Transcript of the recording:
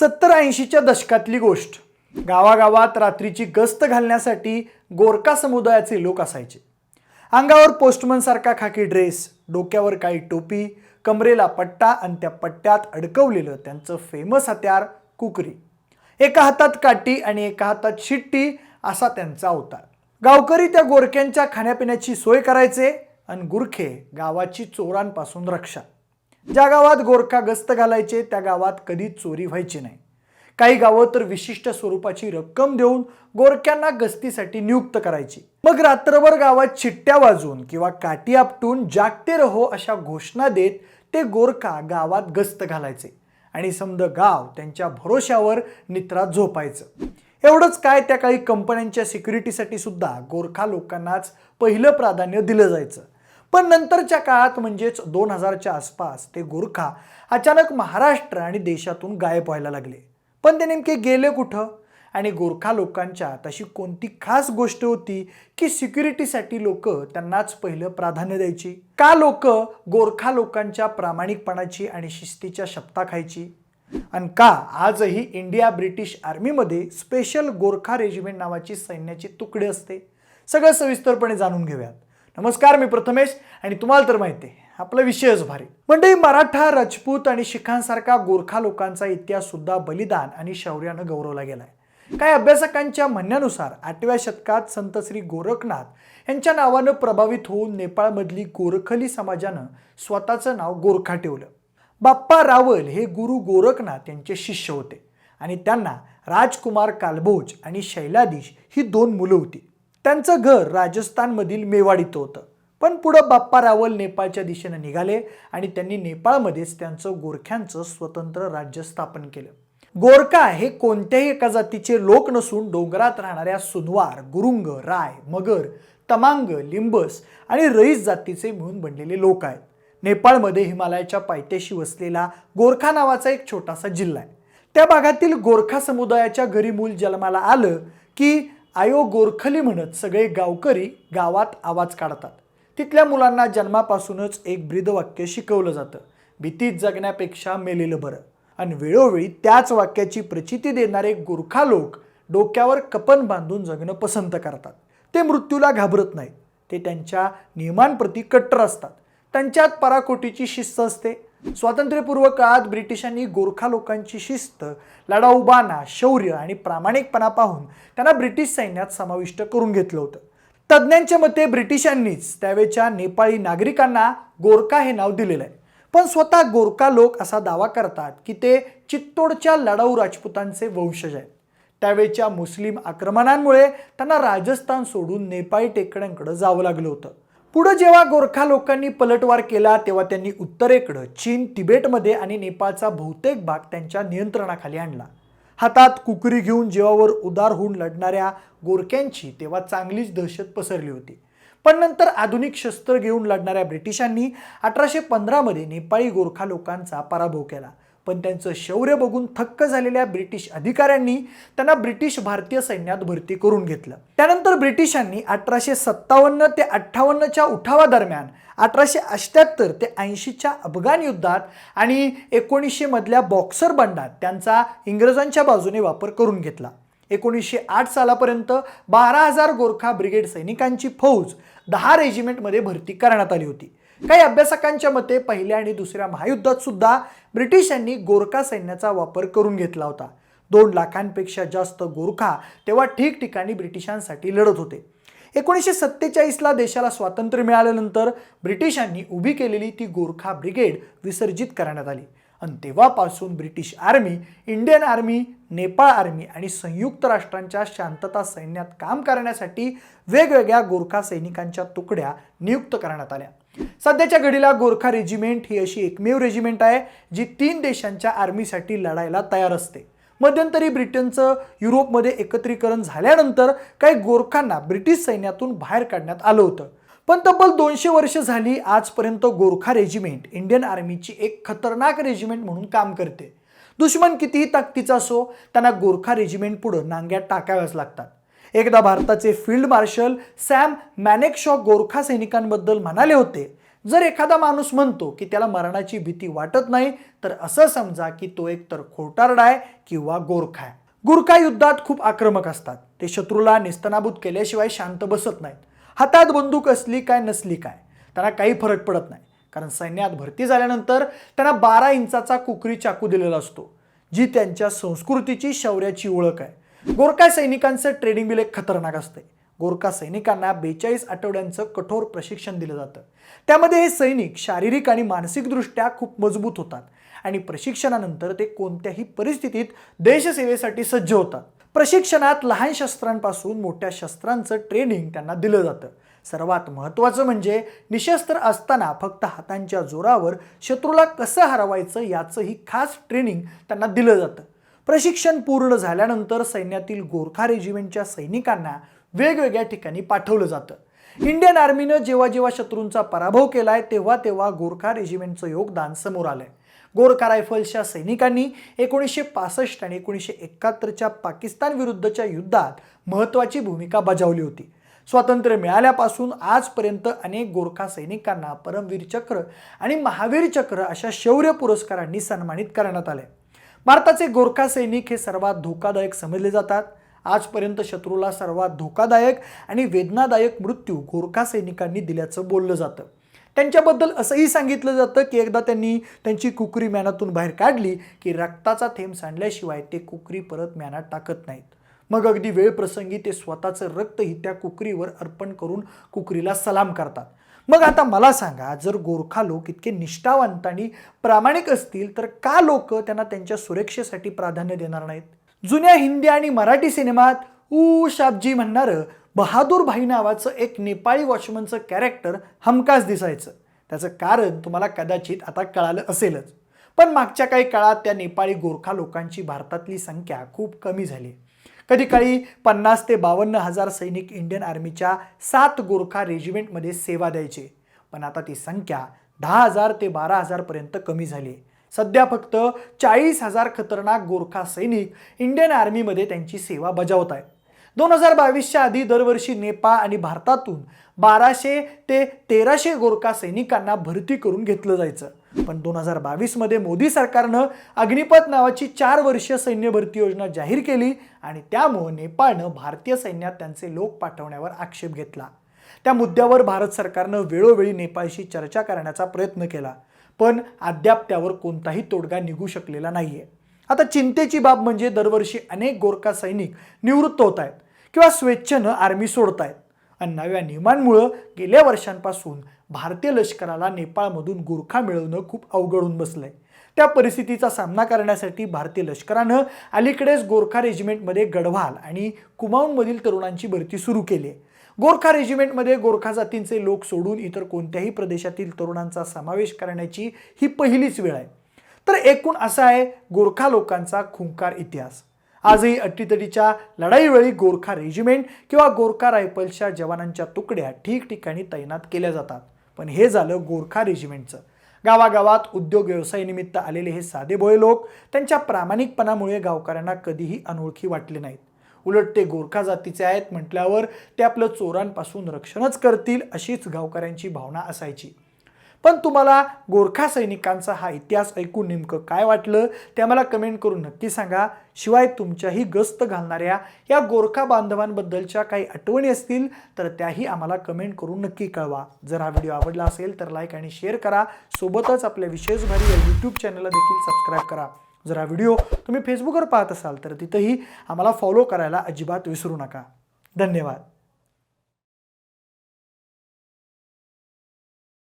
सत्तर ऐंशीच्या दशकातली गोष्ट. गावागावात रात्रीची गस्त घालण्यासाठी गोरका समुदायाचे लोक असायचे. अंगावर पोस्टमन सारखा खाकी ड्रेस डोक्यावर काही टोपी कमरेला पट्टा आणि त्या पट्ट्यात अडकवलेलं त्यांचं फेमस हत्यार कुकरी. एका हातात काठी आणि एका हातात शिट्टी असा त्यांचा अवतार. गावकरी त्या गोरक्यांच्या खाण्यापिण्याची सोय करायचे आणि गुरखे गावाची चोरांपासून रक्षा. ज्या गावात गोरखा गस्त घालायचे त्या गावात कधी चोरी व्हायची नाही. काही गावं तर विशिष्ट स्वरूपाची रक्कम देऊन गोरख्यांना गस्तीसाठी नियुक्त करायची. मग रात्रभर गावात चिट्ट्या वाजून किंवा काठी आपटून जागते रहो अशा घोषणा देत ते गोरखा गावात गस्त घालायचे आणि समद गाव त्यांच्या भरोश्यावर नित्रात झोपायचं. एवढंच काय त्या काही कंपन्यांच्या सिक्युरिटीसाठी सुद्धा गोरखा लोकांनाच पहिलं प्राधान्य दिलं जायचं. पण नंतरच्या काळात म्हणजेच दोन हजारच्या आसपास ते गोरखा अचानक महाराष्ट्र आणि देशातून गायब व्हायला लागले. पण ते नेमके गेले कुठं? आणि गोरखा लोकांच्या तशी कोणती खास गोष्ट होती की सिक्युरिटीसाठी लोक त्यांनाच पहिलं प्राधान्य द्यायची? का लोक गोरखा लोकांच्या प्रामाणिकपणाची आणि शिस्तीच्या शपथा खायची? आणि का आजही इंडिया ब्रिटिश आर्मीमध्ये स्पेशल गोरखा रेजिमेंट नावाची सैन्याची तुकडे असते? सगळं सविस्तरपणे जाणून घेऊयात. नमस्कार मी प्रथमेश आणि तुम्हाला तर माहिती आहे आपला विषयच भारी. म्हणजे मराठा राजपूत आणि शिखांसारखा गोरखा लोकांचा इतिहास सुद्धा बलिदान आणि शौर्यानं गौरवला गेलाय. काही अभ्यासकांच्या म्हणण्यानुसार आठव्या शतकात संत श्री गोरखनाथ यांच्या नावानं प्रभावित होऊन नेपाळमधली गोरखली समाजानं स्वतःचं नाव गोरखा ठेवलं. बाप्पा रावल हे गुरु गोरखनाथ यांचे शिष्य होते आणि त्यांना राजकुमार कालभोज आणि शैलाधीश ही दोन मुलं होती. त्यांचं घर राजस्थानमधील मेवाड इथं होतं. पण पुढं बाप्पा रावल नेपाळच्या दिशेनं निघाले आणि त्यांनी नेपाळमध्येच त्यांचं गोरख्यांचं स्वतंत्र राज्य स्थापन केलं. गोरखा हे कोणत्याही एका जातीचे लोक नसून डोंगरात राहणाऱ्या सुनवार गुरुंग राय मगर तमांग लिंबस आणि रईस जातीचे मिळून बनलेले लोक आहेत. नेपाळमध्ये हिमालयाच्या पायथ्याशी वसलेला गोरखा नावाचा एक छोटासा जिल्हा आहे. त्या भागातील गोरखा समुदायाच्या घरी मूल जन्माला आलं की आयो गोरखली म्हणत सगळे गावकरी गावात आवाज काढतात. तिथल्या मुलांना जन्मापासूनच एक ब्रीदवाक्य शिकवलं जातं. भीतीत जगण्यापेक्षा मेलेलं बरं. आणि वेळोवेळी त्याच वाक्याची प्रचिती देणारे गोरखा लोक डोक्यावर कपन बांधून जगणं पसंत करतात. ते मृत्यूला घाबरत नाहीत. ते त्यांच्या नियमांप्रती कट्टर असतात. त्यांच्यात पराकोटीची शिस्त असते. स्वातंत्र्यपूर्व काळात ब्रिटिशांनी गोरखा लोकांची शिस्त लढाऊबाना शौर्य आणि प्रामाणिकपणा पाहून त्यांना ब्रिटिश सैन्यात समाविष्ट करून घेतलं होतं. तज्ज्ञांच्या मते ब्रिटिशांनीच त्यावेळच्या नेपाळी नागरिकांना गोरखा हे नाव दिलेलं आहे. पण स्वतः गोरखा लोक असा दावा करतात की ते चित्तोडच्या लढाऊ राजपुतांचे वंशज आहेत. त्यावेळच्या मुस्लिम आक्रमणांमुळे त्यांना राजस्थान सोडून नेपाळी टेकड्यांकडे जावं लागलं होतं. पुढं जेव्हा गोरखा लोकांनी पलटवार केला तेव्हा त्यांनी उत्तरेकडं चीन तिबेटमध्ये आणि नेपाळचा बहुतेक भाग त्यांच्या नियंत्रणाखाली आणला. हातात कुकरी घेऊन जीवावर उदार होऊन लढणाऱ्या गोरक्यांची तेव्हा चांगलीच दहशत पसरली होती. पण नंतर आधुनिक शस्त्र घेऊन लढणाऱ्या ब्रिटिशांनी अठराशे पंधरामध्ये नेपाळी गोरखा लोकांचा पराभव केला. पण त्यांचं शौर्य बघून थक्क झालेल्या ब्रिटिश अधिकाऱ्यांनी त्यांना ब्रिटिश भारतीय सैन्यात भरती करून घेतलं. त्यानंतर ब्रिटिशांनी अठराशे सत्तावन्न ते अठ्ठावन्नच्या उठावादरम्यान अठराशे अष्ट्याहत्तर ते ऐंशीच्या अफगाण युद्धात आणि एकोणीसशे मधल्या बॉक्सर बंडात त्यांचा इंग्रजांच्या बाजूने वापर करून घेतला. एकोणीसशे आठ सालापर्यंत बारा हजार गोरखा ब्रिगेड सैनिकांची फौज दहा रेजिमेंटमध्ये भरती करण्यात आली होती. काही अभ्यासकांच्या मते पहिल्या आणि दुसऱ्या महायुद्धात सुद्धा ब्रिटिशांनी गोरखा सैन्याचा वापर करून घेतला होता. दोन लाखांपेक्षा जास्त गोरखा तेव्हा ठिकठिकाणी ब्रिटिशांसाठी लढत होते. एकोणीसशे सत्तेचाळीसला देशाला स्वातंत्र्य मिळाल्यानंतर ब्रिटिशांनी उभी केलेली ती गोरखा ब्रिगेड विसर्जित करण्यात आली. आणि तेव्हापासून British army Indian army Nepal army आणि संयुक्त राष्ट्रांच्या शांतता सैन्यात काम करण्यासाठी वेगवेगळ्या गोरखा सैनिकांच्या तुकड्या नियुक्त करण्यात आल्या. सध्याच्या घडीला गोरखा रेजिमेंट ही अशी एकमेव रेजिमेंट आहे जी तीन देशांच्या आर्मीसाठी लढायला तयार असते. मध्यंतरी ब्रिटनचं युरोपमध्ये एकत्रीकरण झाल्यानंतर काही गोरखांना ब्रिटिश सैन्यातून बाहेर काढण्यात आलं होतं. पण तब्बल दोनशे वर्ष झाली आजपर्यंत गोरखा रेजिमेंट इंडियन आर्मीची एक खतरनाक रेजिमेंट म्हणून काम करते. दुश्मन कितीही ताकदीचा असो त्यांना गोरखा रेजिमेंट पुढं नांग्यात टाकाव्याच लागतात. एकदा भारताचे field marshal Sam Manekshaw Gorkha सैनिकांबद्दल म्हणाले होते जर एखादा माणूस म्हणतो की त्याला मरणाची भीती वाटत नाही तर असं समजा की तो एक तर खोटारडा आहे किंवा गोरखा आहे. गुरखा युद्धात खूप आक्रमक असतात. ते शत्रूला निस्तनाबूत केल्याशिवाय शांत बसत नाहीत. हातात बंदूक असली काय नसली काय त्यांना काही फरक पडत नाही. कारण सैन्यात भरती झाल्यानंतर त्यांना बारा इंचाचा कुकरी चाकू दिलेला असतो जी त्यांच्या संस्कृतीची शौर्याची ओळख आहे. गोरखा सैनिकांचं ट्रेनिंग बिल एक खतरनाक असते गोरखा सैनिकांना बेचाळीस आठवड्यांचं कठोर प्रशिक्षण दिलं जातं. त्यामध्ये हे सैनिक शारीरिक आणि मानसिकदृष्ट्या खूप मजबूत होतात आणि प्रशिक्षणानंतर ते कोणत्याही परिस्थितीत देशसेवेसाठी सज्ज होतात. प्रशिक्षणात लहान शस्त्रांपासून मोठ्या शस्त्रांचं ट्रेनिंग त्यांना दिलं जातं. सर्वात महत्त्वाचं म्हणजे निशस्त्र असताना फक्त हातांच्या जोरावर शत्रूला कसं हरवायचं याचंही खास ट्रेनिंग त्यांना दिलं जातं. प्रशिक्षण पूर्ण झाल्यानंतर सैन्यातील गोरखा रेजिमेंटच्या सैनिकांना वेगवेगळ्या ठिकाणी पाठवलं जातं. इंडियन आर्मीनं जेव्हा जेव्हा शत्रूंचा पराभव केलाय तेव्हा तेव्हा गोरखा रेजिमेंटचं योगदान समोर आलंय. गोरखा रायफल्सच्या सैनिकांनी एकोणीसशे पासष्ट आणि एकोणीसशे एकाहत्तरच्या पाकिस्तान विरुद्धच्या युद्धात महत्त्वाची भूमिका बजावली होती. स्वातंत्र्य मिळाल्यापासून आजपर्यंत अनेक गोरखा सैनिकांना परमवीर चक्र आणि महावीर चक्र अशा शौर्य पुरस्कारांनी सन्मानित करण्यात आले भारताचे गोरखा सैनिक हे सर्वात धोकादायक समजले जातात. आजपर्यंत शत्रूला सर्वात धोकादायक आणि वेदनादायक मृत्यू गोरखा सैनिकांनी दिल्याचं बोललं जातं. त्यांच्याबद्दल असंही सांगितलं जातं की एकदा त्यांनी त्यांची कुकरी म्यानातून बाहेर काढली की रक्ताचा थेंब सांडल्याशिवाय ते कुकरी परत म्यानात टाकत नाहीत. मग अगदी वेळ प्रसंगी ते स्वतःचं रक्तही त्या कुकरीवर अर्पण करून कुकरीला सलाम करतात. मग आता मला सांगा जर गोरखा लोक इतके निष्ठावंत आणि प्रामाणिक असतील तर का लोक त्यांना त्यांच्या सुरक्षेसाठी प्राधान्य देणार नाहीत? जुन्या हिंदी आणि मराठी सिनेमात ऊ शाबजी म्हणणारं बहादूर भाई नावाचं एक नेपाळी वॉचमनचं कॅरेक्टर हमखास दिसायचं. त्याचं कारण तुम्हाला कदाचित आता कळालं असेलच. पण मागच्या काही काळात त्या नेपाळी गोरखा लोकांची भारतातली संख्या खूप कमी झाली. कधी काळी पन्नास ते बावन्न हजार सैनिक इंडियन आर्मीच्या सात गोरखा रेजिमेंटमध्ये सेवा द्यायचे. पण आता ती संख्या दहा हजार ते बारा हजारपर्यंत कमी झाली. सध्या फक्त चाळीस हजार खतरनाक गोरखा सैनिक इंडियन आर्मीमध्ये त्यांची सेवा बजावत आहेत. दोन हजार बावीसच्या आधी दरवर्षी नेपाळ आणि भारतातून बाराशे ते तेराशे गोरखा सैनिकांना भरती करून घेतलं जायचं. पण दोन हजार बावीसमध्ये मोदी सरकारनं अग्निपथ नावाची चार वर्षीय सैन्य भरती योजना जाहीर केली आणि त्यामुळं नेपाळनं भारतीय सैन्यात त्यांचे लोक पाठवण्यावर आक्षेप घेतला. त्या मुद्द्यावर भारत सरकारनं वेळोवेळी नेपाळशी चर्चा करण्याचा प्रयत्न केला पण अद्याप त्यावर कोणताही तोडगा निघू शकलेला नाहीये. आता चिंतेची बाब म्हणजे दरवर्षी अनेक गोरखा सैनिक निवृत्त होत आहेत किंवा स्वेच्छेनं आर्मी सोडत आहेत आणि नव्या नियमांमुळं गेल्या वर्षांपासून भारतीय लष्कराला नेपाळमधून गोरखा मिळवणं खूप अवघड होऊन बसलंय. त्या परिस्थितीचा सामना करण्यासाठी भारतीय लष्करानं अलीकडेच गोरखा रेजिमेंटमध्ये गढवाल आणि कुमाऊनमधील तरुणांची भरती सुरू केली आहे. गोरखा रेजिमेंटमध्ये गोरखा जातींचे लोक सोडून इतर कोणत्याही प्रदेशातील तरुणांचा समावेश करण्याची ही पहिलीच वेळ आहे. तर एकूण असा आहे गोरखा लोकांचा खुंकार इतिहास. आजही अट्टीतटीच्या लढाईवेळी गोरखा रेजिमेंट किंवा गोरखा रायफल्सच्या जवानांच्या तुकड्या ठिकठिकाणी तैनात केल्या जातात. पण हे झालं गोरखा रेजिमेंटचं गावागावात उद्योग व्यवसायानिमित्त आलेले हे साधेभोळे लोक त्यांच्या प्रामाणिकपणामुळे गावकऱ्यांना कधीही अनोळखी वाटले नाहीत. उलट ते गोरखा जातीचे आहेत म्हटल्यावर ते आपलं चोरांपासून रक्षणच करतील अशीच गावकऱ्यांची भावना असायची. पण तुम्हाला गोरखा सैनिकांचा हा इतिहास ऐकून नेमकं काय वाटलं ते आम्हाला कमेंट करून नक्की सांगा. शिवाय तुमच्याही गस्त घालणाऱ्या या गोरखा बांधवांबद्दलच्या काही आठवणी असतील तर त्याही आम्हाला कमेंट करून नक्की कळवा. जर हा व्हिडिओ आवडला असेल तर लाईक आणि शेअर करा. सोबतच आपल्या विशेष भारी या यूट्यूब चॅनलला देखील सबस्क्राईब करा. जर हा व्हिडिओ तुम्ही फेसबुकवर पाहत असाल तर तिथंही आम्हाला फॉलो करायला अजिबात विसरू नका. धन्यवाद.